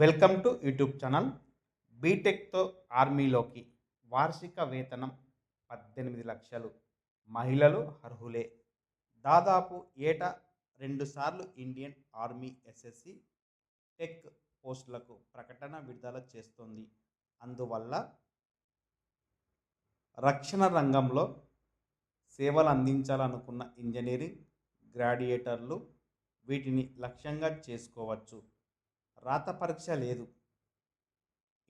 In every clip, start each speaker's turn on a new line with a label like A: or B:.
A: Welcome to YouTube channel. బీటెక్తో ఆర్మీలోకి వార్షిక వేతనం పద్దెనిమిది లక్షలు. మహిళలు అర్హులే. దాదాపు ఏటా రెండుసార్లు ఇండియన్ ఆర్మీ ఎస్ఎస్సి టెక్ పోస్టులకు ప్రకటన విడుదల చేస్తుంది. అందువల్ల రక్షణ రంగంలో సేవలు అందించాలనుకున్న ఇంజనీరింగ్ గ్రాడ్యుయేటర్లు వీటిని లక్ష్యంగా చేసుకోవచ్చు. రాత పరీక్ష లేదు.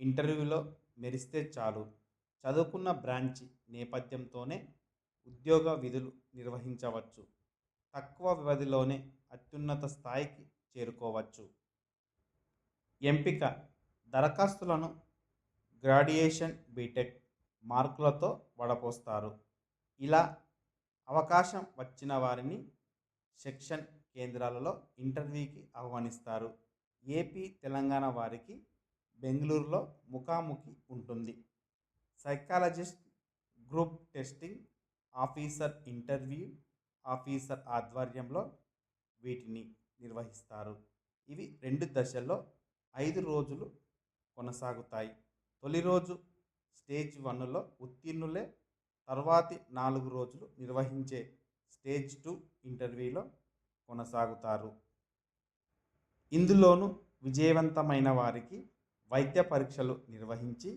A: ఇంటర్వ్యూలో మెరిస్తే చాలు. చదువుకున్న బ్రాంచ్ నేపథ్యంతోనే ఉద్యోగ విధులు నిర్వహించవచ్చు. తక్కువ వ్యవధిలోనే అత్యున్నత స్థాయికి చేరుకోవచ్చు. ఎంపిక దరఖాస్తులను గ్రాడ్యుయేషన్ బీటెక్ మార్కులతో వడపోస్తారు. ఇలా అవకాశం వచ్చిన వారిని సెక్షన్ కేంద్రాలలో ఇంటర్వ్యూకి ఆహ్వానిస్తారు. ఏపీ తెలంగాణ వారికి బెంగళూరులో ముఖాముఖి ఉంటుంది. Psychologist group testing officer interview officer ఆధ్వర్యంలో వీటిని నిర్వహిస్తారు. ఇవి రెండు దశల్లో ఐదు రోజులు కొనసాగుతాయి. తొలి రోజు స్టేజ్ వన్లో ఉత్తీర్ణులే తర్వాతి నాలుగు రోజులు నిర్వహించే స్టేజ్ టూ ఇంటర్వ్యూలో కొనసాగుతారు. ఇందులోనూ విజయవంతమైన వారికి వైద్య పరీక్షలు నిర్వహించి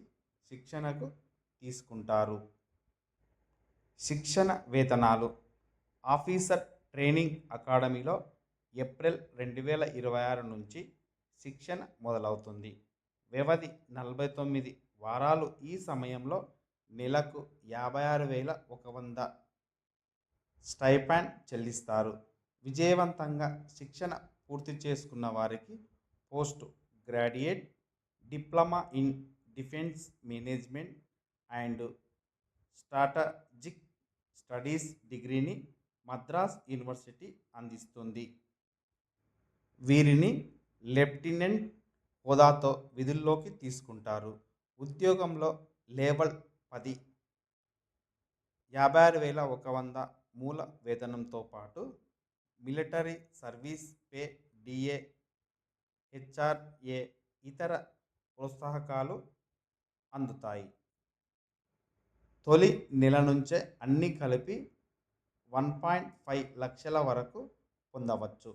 A: శిక్షణకు తీసుకుంటారు. శిక్షణ వేతనాలు. ఆఫీసర్ ట్రైనింగ్ అకాడమీలో ఏప్రిల్ రెండు వేల ఇరవై ఆరు నుంచి శిక్షణ మొదలవుతుంది. వ్యవధి నలభై తొమ్మిది వారాలు. ఈ సమయంలో నెలకు యాభై ఆరు వేల ఒక వంద స్టైపాండ్ చెల్లిస్తారు. విజయవంతంగా శిక్షణ పూర్తి చేసుకున్న వారికి post graduate diploma in defence management and strategic studies డిగ్రీని మద్రాస్ యూనివర్సిటీ అందిస్తుంది. వీరిని లెఫ్టినెంట్ హోదాతో విధుల్లోకి తీసుకుంటారు. ఉద్యోగంలో లేబల్ పది యాభై ఆరు వేల ఒక వంద మూల వేతనంతో పాటు military service pay DA HRA ఇతర ప్రోత్సాహకాలు అందుతాయి. తొలి నెల నుంచే అన్నీ కలిపి వన్ పాయింట్ ఫైవ్ లక్షల వరకు పొందవచ్చు.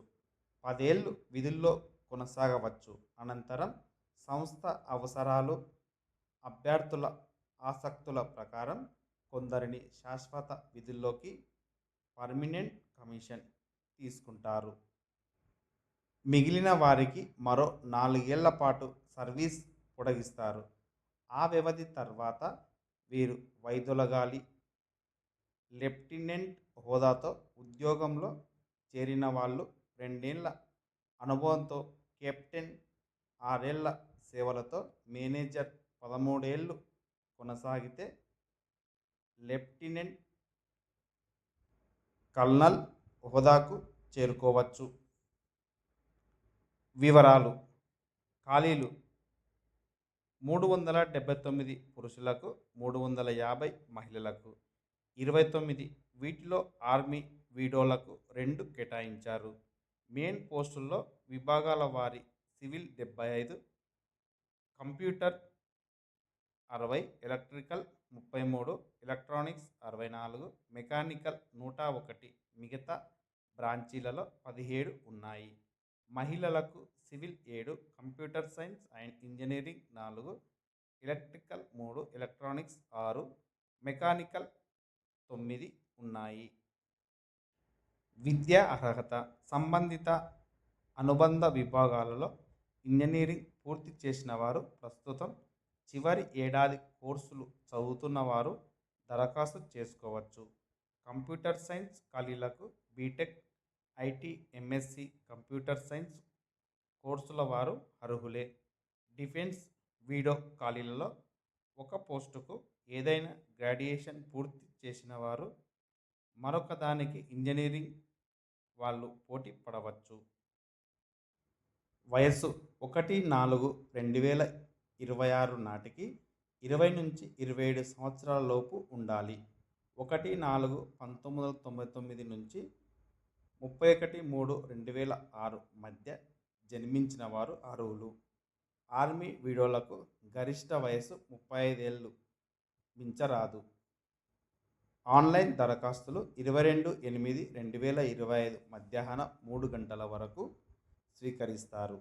A: పదేళ్ళు విధుల్లో కొనసాగవచ్చు. అనంతరం సంస్థ అవసరాలు అభ్యర్థుల ఆసక్తుల ప్రకారం కొందరిని శాశ్వత విధుల్లోకి పర్మినెంట్ కమిషన్ తీసుకుంటారు. మిగిలిన వారికి మరో నాలుగేళ్ళ పాటు సర్వీస్ పొడగిస్తారు ఆ వ్యవధి తర్వాత వీరు వైదొలగాలి. లెఫ్టినెంట్ హోదాతో ఉద్యోగంలో చేరిన వాళ్ళు రెండేళ్ళ అనుభవంతో కెప్టెన్ ఆరేళ్ళ సేవలతో మేనేజర్ పదమూడేళ్ళు కొనసాగితే లెఫ్టినెంట్ కల్నల్ హోదాకు చేరుకోవచ్చు. వివరాలు. ఖాళీలు. మూడు వందల డెబ్బై తొమ్మిది పురుషులకు మూడు వందల యాభై మహిళలకు ఇరవై తొమ్మిది వీటిలో ఆర్మీ వీడోలకు రెండు కేటాయించారు. మెయిన్ పోస్టుల్లో విభాగాల వారి సివిల్ డెబ్బై ఐదు కంప్యూటర్ అరవై ఎలక్ట్రికల్ ముప్పై మూడు ఎలక్ట్రానిక్స్ అరవై నాలుగు మెకానికల్ నూట ఒకటి మిగతా బ్రాంచీలలో పదిహేడు ఉన్నాయి. మహిళలకు సివిల్ ఏడు కంప్యూటర్ సైన్స్ అండ్ ఇంజనీరింగ్ నాలుగు ఎలక్ట్రికల్ మూడు ఎలక్ట్రానిక్స్ ఆరు మెకానికల్ తొమ్మిది ఉన్నాయి. విద్యా అర్హత సంబంధిత అనుబంధ విభాగాలలో ఇంజనీరింగ్ పూర్తి చేసిన వారు ప్రస్తుతం చివరి ఏడాది కోర్సులు చదువుతున్న వారు దరఖాస్తు చేసుకోవచ్చు. Computer science ఖాళీలకు BTech IT MSc computer science కోర్సుల వారు అర్హులే. డిఫెన్స్ వీడో ఖాళీలలో ఒక పోస్టుకు ఏదైనా గ్రాడ్యుయేషన్ పూర్తి చేసిన వారు మరొక దానికి ఇంజనీరింగ్ వాళ్ళు పోటీ పడవచ్చు. వయస్సు ఒకటి నాలుగు రెండు వేల ఇరవై ఆరు నాటికి ఇరవై నుంచి ఇరవై ఏడు సంవత్సరాల లోపు ఉండాలి. ఒకటి నాలుగు పంతొమ్మిది వందల తొంభై తొమ్మిది నుంచి ముప్పై ఒకటి మూడు రెండు వేల ఆరు మధ్య జన్మించిన వారు అర్హులు ఆర్మీ వీడియోలకు గరిష్ట వయసు ముప్పై ఐదేళ్ళు. మించరాదు. ఆన్లైన్ దరఖాస్తులు ఇరవై రెండు ఎనిమిది రెండు వేల ఇరవై ఐదు మధ్యాహ్నం మూడు గంటల వరకు స్వీకరిస్తారు.